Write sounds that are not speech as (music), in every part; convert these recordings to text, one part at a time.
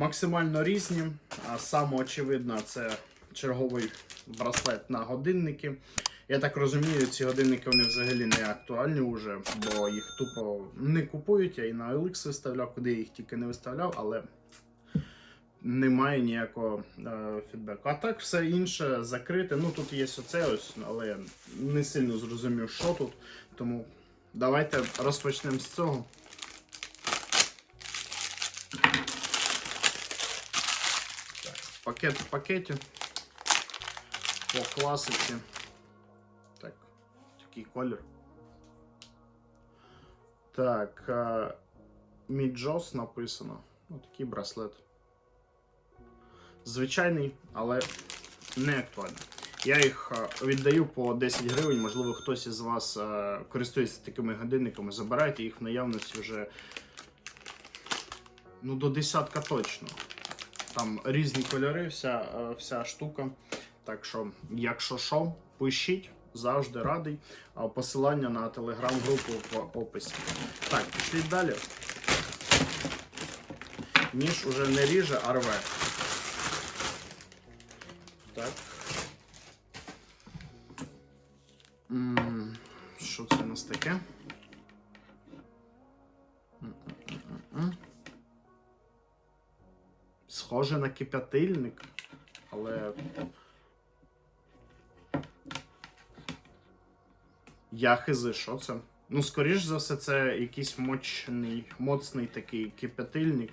максимально різні. А саме очевидно, це черговий браслет на годинники. Я так розумію, ці годинники вони взагалі не актуальні вже, бо їх тупо не купують. Я і на OLX виставляв, куди я їх тільки не виставляв, але немає ніякого е, фідбеку. А так все інше закрите. Ну тут є оце ось, але я не сильно зрозумів, що тут. Тому давайте розпочнемо з цього. Пакет в пакеті. По класиці. Так, такий колір. Так, Міджос написано. Ну, такий браслет. Звичайний, але не актуальний. Я їх віддаю по 10 гривень. Можливо, хтось із вас користується такими годинниками. Забирайте їх в наявності вже ну, до десятка точно. Там різні кольори, вся, е, вся штука. Так що, якщо що, пишіть, завжди радий. Посилання на телеграм-групу в описі. Так, пішли далі. Ніж уже не ріже, а рве. Так. Що це у нас таке? Схоже на кипятильник, але. Я хизи, що це? Ну, скоріш за все, це якийсь мощний, моцний такий кипятильник.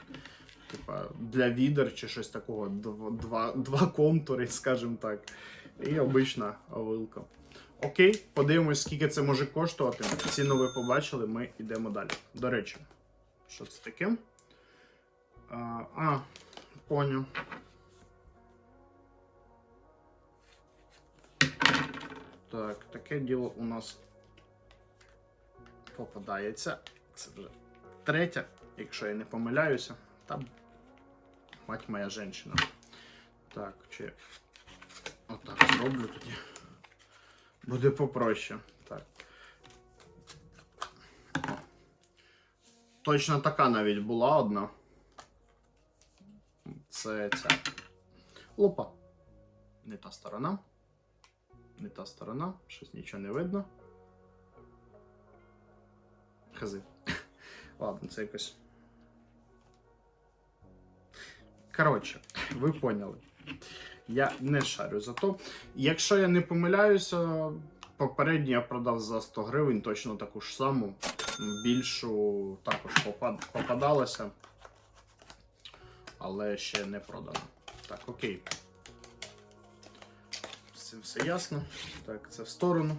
Типа для відер чи щось такого. Дв- Два, два контури, скажімо так. І обична вилка. Окей, подивимось, скільки це може коштувати. Ціну ви побачили, ми йдемо далі. До речі, що це таке? А, а поняв. Так, таке діло у нас попадається. Це вже третя, якщо я не помиляюся. Там мать моя жінка. Так, чи отак зроблю тоді. Буде попроще. Так. Точно така навіть була одна. Це ця. Лупа. Не та сторона. Не та сторона. Щось нічого не видно. Хази. (laughs) Ладно, це якось. Коротше, ви поняли. Я не шарю за то. Якщо я не помиляюся, попередньо я продав за 100 гривень точно таку ж саму. Більшу також попад... Але ще не продано. Так, окей. З цим все ясно. Так, це в сторону.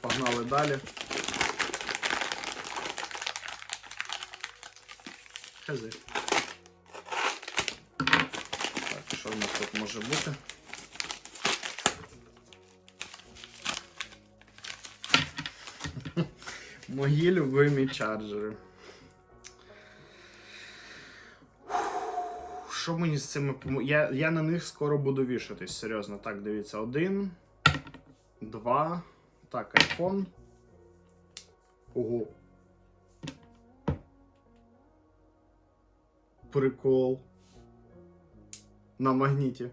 Погнали далі. Хази. Так, що в нас тут може бути? (laughs) Мої любимі чарджери. Що мені з цими я, я на них скоро буду вішатись, серйозно. Так, дивіться, один, два. Так, iPhone. Ого. Прикол. На магніті.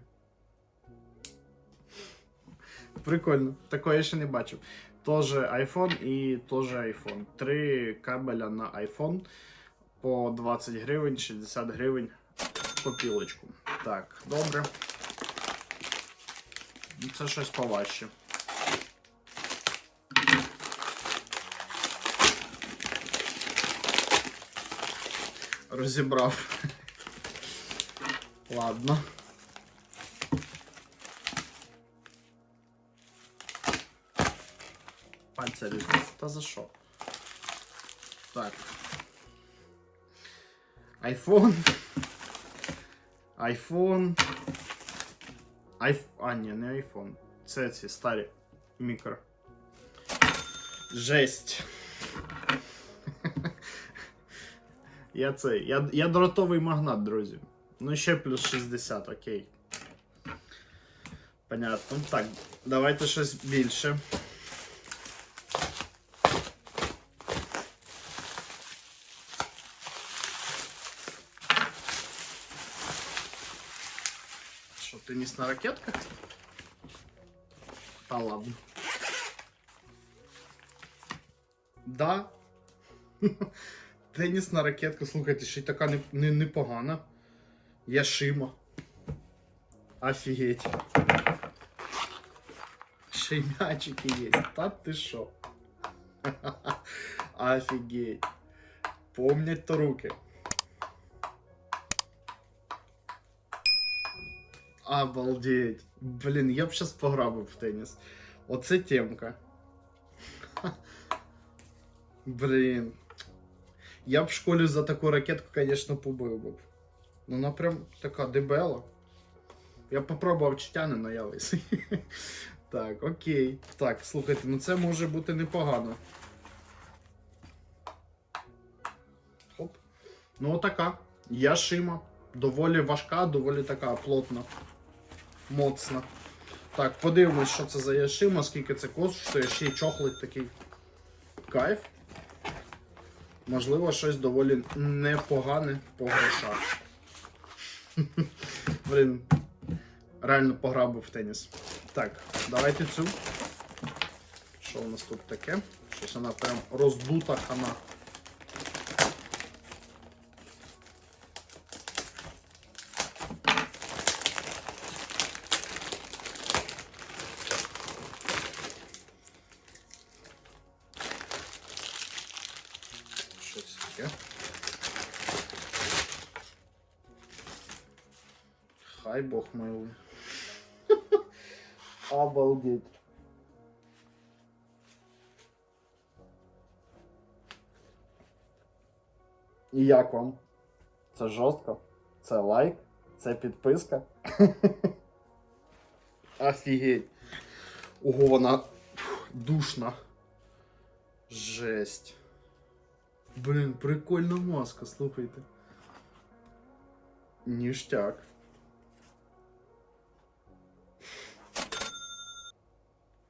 Прикольно. Такого я ще не бачив. Тоже iPhone і тоже iPhone. Три кабеля на iPhone по 20 гривень, 60 гривень копілочку. Так, добре. Це щось поважче. Розібрав. Ладно. Пальця різні. Та за що? Так. Айфон. Айфон. Айф... А, ні, не айфон. Це ці старі мікро. Жесть. (laughs) Я цей. Я, я дротовий магнат, друзі. Ну, ще плюс 60, окей. Понятно. Так, давайте щось більше. Тенісна ракетка. Та ладно. Да. (laughs) Тенісна ракетка, слухайте, ще й така не, не, непогана. Яшима. Офігеть. Ще й м'ячики є. Та ти що? (laughs) Офігеть. Помнять то руки. Обалдеть. Блін, я б щас пограбив в теніс. Оце темка. (laughs) Блін. Я б в школі за таку ракетку, конечно, побив би. Ну, вона прям така дебела. Я попробував читяни, но я лисий. (laughs) Так, окей. Так, слухайте, ну це може бути непогано. Хоп. Ну, отака. Яшима. Доволі важка, доволі така плотна. Моцна. Так, подивимось, що це за Яшима, скільки це коштує, ще й чохлить такий кайф. Можливо, щось доволі непогане по грошах. (laughs) Блін. Реально пограбив в теніс. Так, давайте цю. Що у нас тут таке? Щось вона прям роздута хана. Що це таке? Хай Бог милує. (laughs) Обалдеть. І як вам? Це жорстко? Це лайк? Це підписка? (laughs) Офігеть. Ого, вона душна. Жесть. Блін, прикольна маска, слухайте. Ніштяк.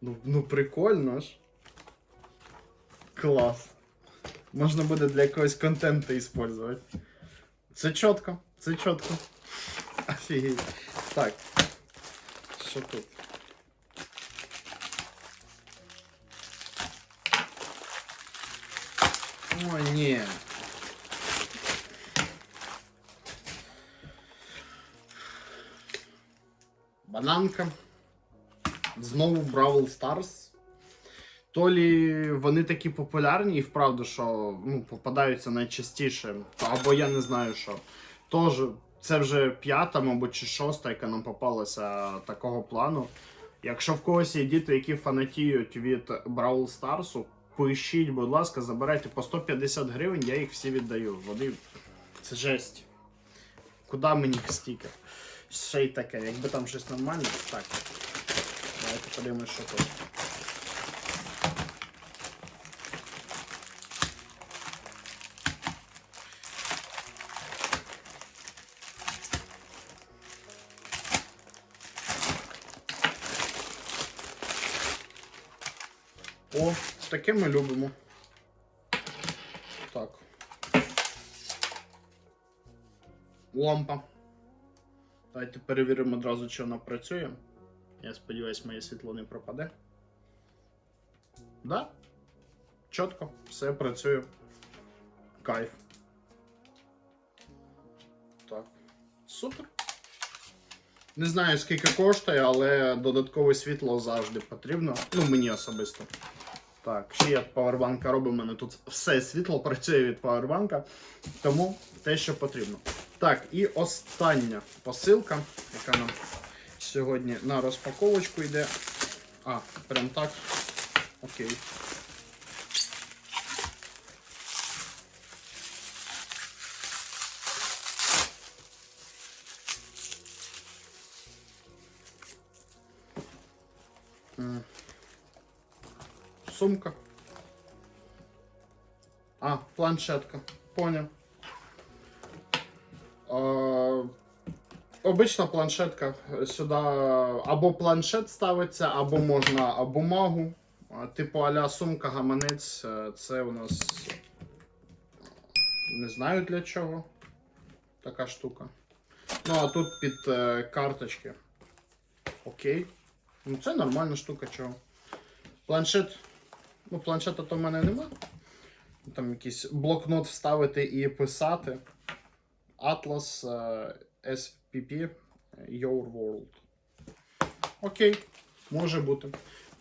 Ну, ну прикольно ж. Клас. Можна буде для якогось контенту использовать. Це чітко, це чітко. Офігеть. Так. Що тут? О, ні. Бананка. Знову Бравл Старс. То лі вони такі популярні і вправду, що ну, попадаються найчастіше. Або я не знаю що. Тож, це вже п'ята, мабуть, чи шоста, яка нам попалася такого плану. Якщо в когось є діти, які фанатіють від Бравл Старсу, поїщіть, будь ласка, забирайте по 150 гривень, я їх всі віддаю. Вони це жесть. Куди мені стільки? Ще й таке, якби там щось нормальне. Так. Подивимось, що тут. О, таке ми любимо. Так. Лампа. Давайте перевіримо одразу, чи вона працює. Я сподіваюся, моє світло не пропаде. Да? Чітко, все працює. Кайф. Так. Супер. Не знаю, скільки коштує, але додаткове світло завжди потрібно. Ну, мені особисто. Так, ще я павербанка робив, у мене тут все світло працює від павербанка, тому те, що потрібно. Так, і остання посилка, яка нам сьогодні на розпаковочку йде. А, прям так. Окей. Сумка. А, планшетка. Понял. Е, Обична планшетка. Сюди або планшет ставиться, або можна бумагу. Е, Типу аля сумка, гаманець. Е, Це у нас не знаю для чого. Така штука. Ну, а тут під е, карточки. Окей. Ну це нормальна штука, чого. Планшет. Ну, планшета то в мене нема. Там якийсь блокнот вставити і писати. Е, SPP Your World. Окей, може бути.